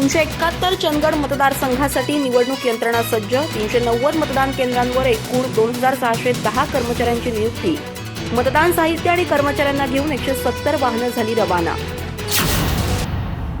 दोनशे एकाहत्तर चंदगड मतदारसंघासाठी निवडणूक यंत्रणा सज्ज तीनशे नव्वद मतदान केंद्रांवर एकूण दोन हजार सहाशे दहा कर्मचाऱ्यांची नियुक्ती. मतदान साहित्य आणि कर्मचाऱ्यांना घेऊन एकशे सत्तर वाहनं झाली रवाना.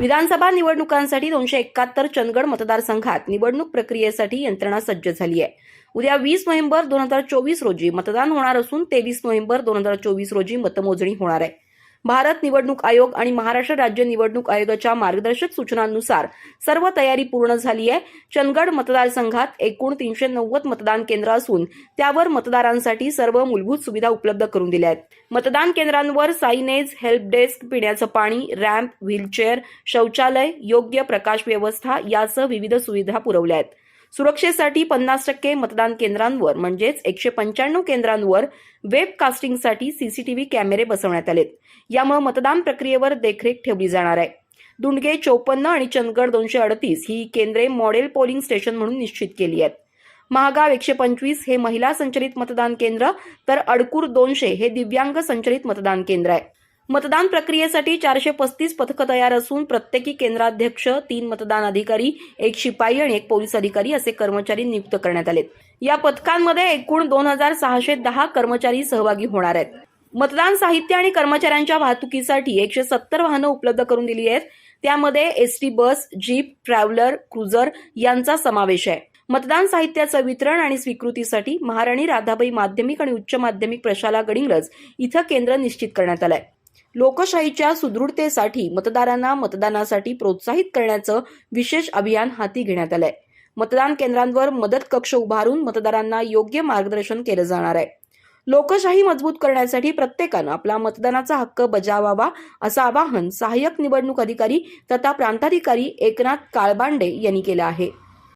विधानसभा निवडणुकांसाठी दोनशे एकाहत्तर चंदगड मतदारसंघात निवडणूक प्रक्रियेसाठी यंत्रणा सज्ज झाली आहे उद्या वीस नोव्हेंबर दोन हजार चोवीस रोजी मतदान होणार असून तेवीस नोव्हेंबर दोन हजार चोवीस रोजी मतमोजणी होणार आहे. भारत निवडणूक आयोग आणि महाराष्ट्र राज्य निवडणूक आयोगाच्या मार्गदर्शक सूचनांनुसार सर्व तयारी पूर्ण झाली आहे. चंदगड मतदारसंघात एकूण तीनशे नव्वद मतदान केंद्र असून त्यावर मतदारांसाठी सर्व मूलभूत सुविधा उपलब्ध करून दिल्या आहेत. मतदान केंद्रांवर साईनेज हेल्प डेस्क पिण्याचं पाणी रॅम्प व्हीलचेअर शौचालय योग्य प्रकाश व्यवस्था यासह विविध सुविधा पुरवल्या आहेत. सुरक्षेसाठी पन्नास टक्के मतदान केंद्रांवर म्हणजेच एकशे पंच्याण्णव केंद्रांवर वेब कास्टिंगसाठी सीसीटीव्ही कॅमेरे बसवण्यात आलेत. यामुळे मतदान प्रक्रियेवर देखरेख ठेवली जाणार आहे. दुंडगे चौपन्न आणि चंदगड दोनशे अडतीस ही केंद्रे मॉडेल पोलिंग स्टेशन म्हणून निश्चित केली आहेत. महागाव एकशे पंचवीस हे महिला संचलित मतदान केंद्र तर अडकूर दोनशे हे दिव्यांग संचलित मतदान केंद्र आहे. मतदान प्रक्रियेसाठी चारशे पस्तीस पथकं तयार असून प्रत्येकी केंद्राध्यक्ष तीन मतदान अधिकारी एक शिपाई आणि एक पोलीस अधिकारी असे कर्मचारी नियुक्त करण्यात आलेत. या पथकांमध्ये एकूण दोन हजार सहाशे दहा कर्मचारी सहभागी होणार आहेत. मतदान साहित्य आणि कर्मचाऱ्यांच्या वाहतुकीसाठी एकशे सत्तर वाहनं उपलब्ध करून दिली आहेत. त्यामध्ये ST bus jeep traveller cruiser यांचा समावेश आहे. मतदान साहित्याचं वितरण आणि स्वीकृतीसाठी महाराणी राधाबाई माध्यमिक आणि उच्च माध्यमिक प्रशाला गडिंग्लज इथं केंद्र निश्चित करण्यात आलं आहे लोकशाहीच्या सुदृढतेसाठी मतदारांना मतदानासाठी प्रोत्साहित करण्याचं विशेष अभियान हाती घेण्यात आलंय. मतदान केंद्रांवर मदत कक्ष उभारून मतदारांना योग्य मार्गदर्शन केलं जाणार आहे. लोकशाही मजबूत करण्यासाठी प्रत्येकानं आपला मतदानाचा हक्क बजावावा असं आवाहन सहाय्यक निवडणूक अधिकारी तथा प्रांताधिकारी एकनाथ काळबांडे यांनी केलं आहे.